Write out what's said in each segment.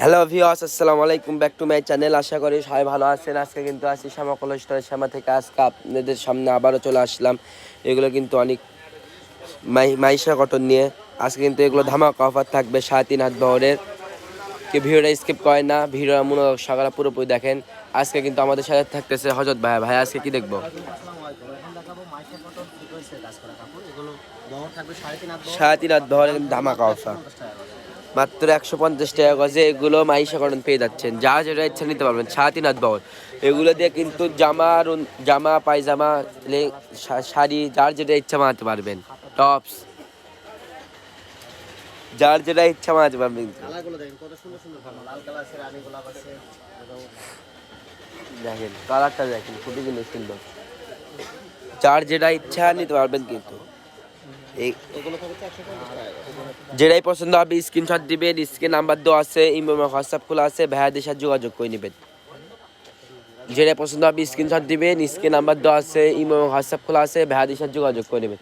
Hello ভিওস আসসালামু আলাইকুম back to my channel আশা করি সবাই ভালো আছেন। আজকে কিন্তু আসি শ্যামা কলেজটার শ্যামা থেকে। আজকে আপনাদের সামনে আবারও চলে আসলাম। এগুলো কিন্তু অনেক মাই মাইশা কটন নিয়ে। আজকে কিন্তু এগুলো ধামাকা অফার থাকবে সাড়ে তিন হাত বহরের। কেউ ভিডিওটা স্কিপ করে না। ভিডিওটা মনে সকালে পুরোপুরি দেখেন। আজকে কিন্তু আমাদের সাথে থাকতেছে হজরত ভাই ভাই আজকে কি দেখব? আসসালামু আলাইকুম। এখন দেখাবো মাইশা কটন সিকোয়েন্সের কাজ করা কাপড় এগুলো বহর থাকবে সাড়ে তিন হাত বহরের ধামাকা অফার। মাত্র একশো পঞ্চাশ টাকা গজে এগুলো মাইশা কটন পেয়ে যাচ্ছেন। যা যেটা ইচ্ছা নিতে পারবেন সাড়ে তিন হাত এগুলো দিয়ে কিন্তু জামা জামা পায়জামা লে- শাড়ি যার যেটা ইচ্ছা বানাতে পারবেন। টপস। যার যেটা ইচ্ছা বানাতে পারবেন। দেখেন কালারটা দেখেন খুবই কিন্তু সুন্দর। যার যেটা ইচ্ছা নিতে পারবেন কিন্তু। যেটাই পছন্দ হবে স্ক্রিনশট দিবেন স্ক্রিন নাম্বার দেওয়া আছে ইমো হোয়াটসঅ্যাপ খোলা আছে ভাইয়াদের সাথে যোগাযোগ করে নেবেন। যেটাই পছন্দ হবে স্ক্রিনশট দিবেন স্ক্রিন নাম্বার দেওয়া আছে ইমো হোয়াটসঅ্যাপ খোলা আছে ভাইয়াদের সাথে যোগাযোগ করে নেবেন।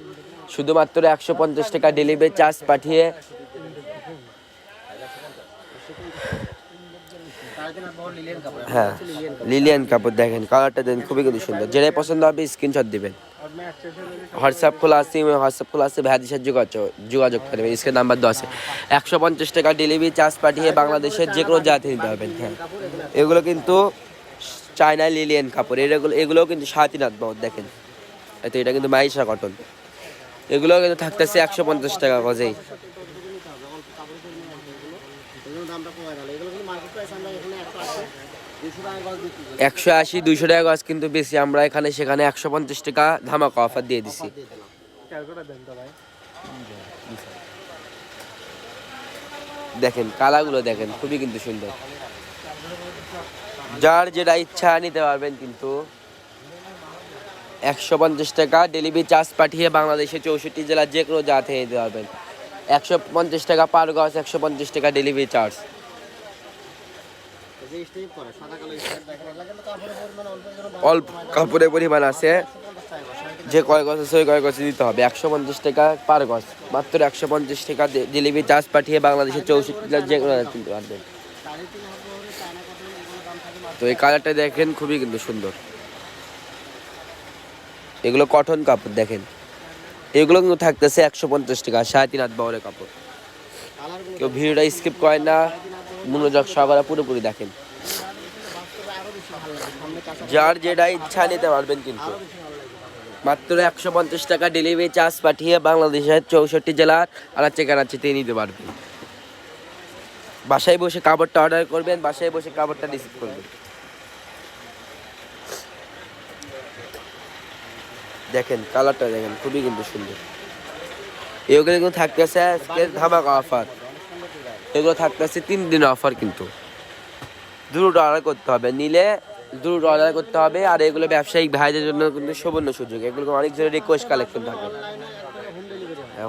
শুধুমাত্র একশো পঞ্চাশ টাকা ডেলিভারি চার্জ পাঠিয়ে হ্যাঁ লিলিয়ান কাপড় দেখেন কালারটা দেন, খুবই কিন্তু সুন্দর। যেটাই পছন্দ হবে স্ক্রিনশট দিবেন। হোয়াটসঅ্যাপ খোলা আছে হোয়াটসঅ্যাপ খোলা আছে ভাইয়াদের সাথে যোগাযোগ করবেন স্ক্রিন নাম্বার আছে। একশো পঞ্চাশ টাকা ডেলিভারি চার্জ পাঠিয়ে বাংলাদেশের যে কোনো জাতি নিতে পারবেন হ্যাঁ। এগুলো কিন্তু চায়না লিলিয়ান কাপড় এগুলো এগুলোও কিন্তু তিন বহর দেখেন। তো এটা কিন্তু মাইশা কটন এগুলোও কিন্তু থাকতেছে একশো পঞ্চাশ টাকা গজেই। দামটা কমায় গেল এগুলো কিন্তু মার্কেট প্রাইস আমরা এখানে একশো আশি, দুইশো টাকা গজ কিন্তু বেশি। আমরা এখানে, সেখানে একশো পঞ্চাশ টাকা ধামাকা অফার দিয়ে দিছি। দেখেন, কালাগুলো দেখেন, খুবই কিন্তু সুন্দর। যার যেটা ইচ্ছা নিতে পারবেন কিন্তু একশো পঞ্চাশ টাকা ডেলিভারি চার্জ পাঠিয়ে বাংলাদেশের চৌষট্টি জেলার যে কোনো জাতে নিতে পারবেন। একশো পঞ্চাশ টাকা পার গজ, একশো পঞ্চাশ টাকা ডেলিভারি চার্জ এই যে স্টেপ করে সাদা কালো স্টেপ দেখেন এগুলো কিন্তু কাপড়ের পরিমাণ অল্প কাপড়ের পরিমাণ আছে। করে, যে কয় গছ আছে ওই কয় গছে দিতে হবে। একশো পঞ্চাশ টাকা পার গছ মাত্র একশো পঞ্চাশ টাকা ডেলিভারি চার্জ পাঠিয়ে বাংলাদেশের চৌষট্টি জেলার যে কোনো কিনতে পারবেন। তো এই কালারটা দেখেন খুবই কিন্তু সুন্দর। এগুলো কটন কাপড় দেখেন। এগুলো কিন্তু থাকতেছে একশো পঞ্চাশ টাকা সাড়ে তিন হাত বহরের কাপড়। কেউ ভিডিওটা স্কিপ করেন না। মনোযোগ সহকারে পুরোপুরি দেখেন বাস্তবে আরও বেশি ভালো লাগে সামনে কাঁচা যার যেটা ইচ্ছা নিতে পারবেন কিন্তু। মাত্র একশো পঞ্চাশ টাকা ডেলিভারি চার্জ পাঠিয়ে বাংলাদেশের চৌষট্টি জেলার আনাচে কানাচিতে নিতে পারবেন। বাসায় বসে কাপড়টা অর্ডার করবেন, বাসায় বসে কাপড়টা রিসিভ করবেন। দেখেন কালারটা দেখেন, খুবই কিন্তু সুন্দর। এগুলো কিন্তু থাকতেছে আজকে ধামাকা অফার এগুলো থাকতেছে তিন দিন অফার কিন্তু। দুটো অর্ডার করতে হবে। নিলে দ্রুত অর্ডার করতে হবে। আর এগুলো ব্যবসায়িক ভাইদের জন্য কিন্তু সুবর্ণ সুযোগ। এগুলো অনেক জনের রিকোয়েস্ট কালেকশন থাকে।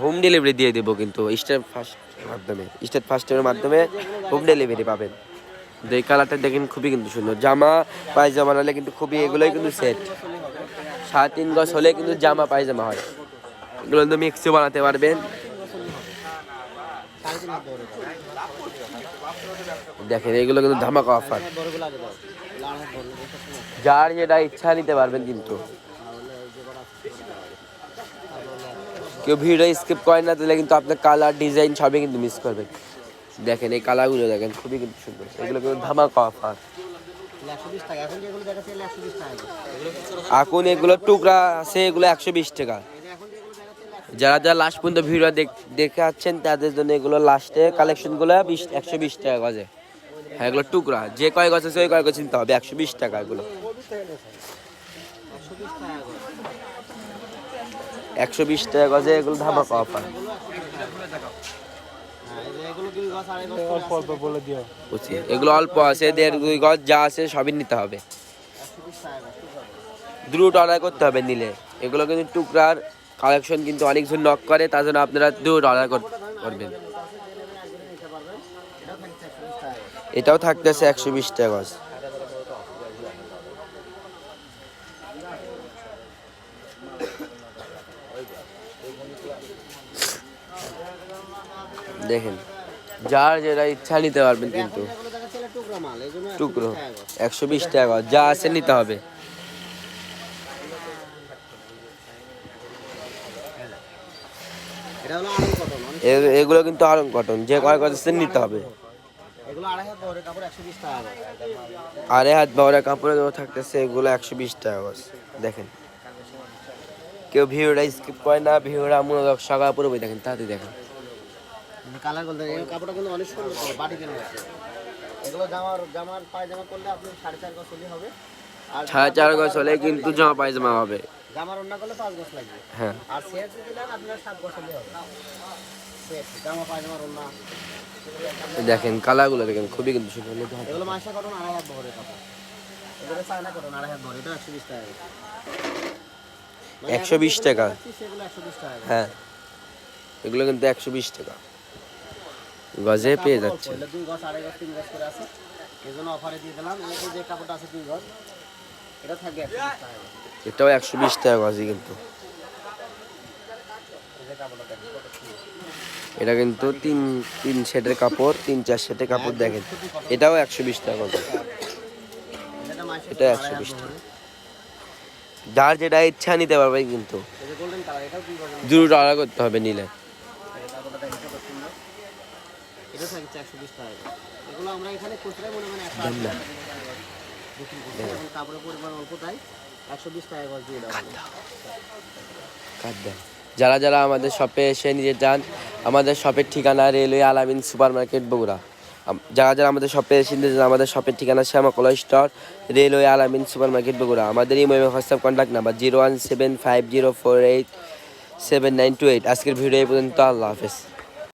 হোম ডেলিভারি দিয়ে দেবো কিন্তু স্টেপ ফার্স্ট মাধ্যমে। স্টেপ ফার্স্টের মাধ্যমে হোম ডেলিভারি পাবেন। তো এই কালারটা দেখেন খুবই কিন্তু সুন্দর। জামা, পায়জামা নাহলে কিন্তু খুবই এগুলোই কিন্তু সেট সাড়ে তিন গজ হলে কিন্তু জামা, পায়জামা হয়। এগুলো কিন্তু মিক্সও বানাতে পারবেন। দেখেন, এগুলো কিন্তু ধামাকা অফার যার যেটা ইচ্ছা নিতে পারবেন কিন্তু। কেউ ভিডিও স্কিপ করে না তাহলে কিন্তু আপনার কালার ডিজাইন সবই কিন্তু মিস করবেন। দেখেন এই কালারগুলো দেখেন, খুবই কিন্তু সুন্দর। এগুলো কিন্তু বিশ টাকা এখন এগুলো টুকরা আছে, এগুলো একশো বিশ টাকা। যারা যারা লাস্ট পর্যন্ত ভিডিও দেখে আছেন তাদের জন্য এগুলো লাস্টে কালেকশনগুলো বিশ, একশো বিশ টাকা গজে হ্যাঁ এগুলো টুকরা। যে কয় গছ আছে ওই কয় গছ নিতে হবে। একশো বিশ টাকা এগুলো। একশো বিশ টাকা গজে এগুলো ধামাকা অফার এগুলো একশো বিশ টাকা করে। হ্যাঁ, এই যে এগুলো অল্প আছে দেড় দুই গজ যা আছে সবই নিতে হবে। দ্রুত অর্ডার করতে হবে নিলে। এগুলো কিন্তু টুকরার কালেকশন কিন্তু অনেকজন নক করে তার জন্য আপনারা দ্রুত অর্ডার করবেন। এটাও থাকতেছে একশো বিশ টাকা। দেখেন, যার যেটা ইচ্ছা নিতে পারবেন কিন্তু টুকরা মাল এই জন্য টুকরো 120 টাকা গজ। একশো বিশ টাকা যা আছে নিতে হবে এগুলো কিন্তু আরং কটন, যে কয় গজ নিতে হবে আড়াই হাত বহরের কাপড় থাকতেছে এগুলো একশো বিশ টাকা গজ দেখেন। কেউ ভিডিওটা স্কিপ করে না ভিডিওটা মূলত সকাল পুরোপুরি দেখেন তাড়াতাড়ি দেখেন। কালার গোল্ডেন এই কাপড়টা কিন্তু অনেক সুন্দর করে বাটি কেনা এগুলো জামার জামার পায়জামা করলে আপনি সাড়ে চার গজ হলেই হবে। আর সাড়ে চার গজ হলে কিন্তু জামা পায়জামা হবে। জামার অন্য করলে পাঁচ গজ লাগবে। হ্যাঁ। আর আপনার সাত গজ হলেই হবে। জামা পায়জামার অন্য দেখেন কালারগুলো দেখেন খুবই কিন্তু সুন্দর। এগুলো মাসা কটন আড়াই হাত বহরের কাপড় এগুলো চায়না কটন আড়াই হাত বহর এটা একশো বিশ টাকা মানে 120 টাকা। একশো বিশ টাকা হ্যাঁ। এগুলো কিন্তু একশো বিশ টাকা। গজে পেয়ে যাচ্ছে। দুই গজ আড়াই গজ তিন গজ করে আছে। এই জন্য অফারে দিয়ে দিলাম। এই যে কাপড়টা আছে দুই গজ এটা থাকবে এটাও একশো বিশ টাকা গজই কিন্তু। এই যে কাপড়টা। এটা কিন্তু তিন তিন সেটের কাপড় তিন চার সেটের কাপড় দেখেন। এটাও একশো বিশ টাকা এটা এটা আড়াই 120 যার যেটা ইচ্ছা নিতে পারবে কিন্তু। দুটো অর্ডার করতে হবে নিলে। একশো বিশ টাকা একশো টাকা কাপড়ের পরিমাণ অল্প তাই একশো বিশ টাকা দিয়ে দেওয়া হবে। কাট দেন যারা যারা আমাদের শপে এসে নিয়ে যান আমাদের শপের ঠিকানা railway Alamin super market Bogura যারা যারা আমাদের শপে এসে নিয়ে যান আমাদের শপের ঠিকানা Shyamakala store railway Alamin super market Bogura. আমাদের এই mobile WhatsApp contact number zero one seven five zero four eight seven nine two eight আজকের ভিডিও এই পর্যন্ত, আল্লাহ হাফেজ।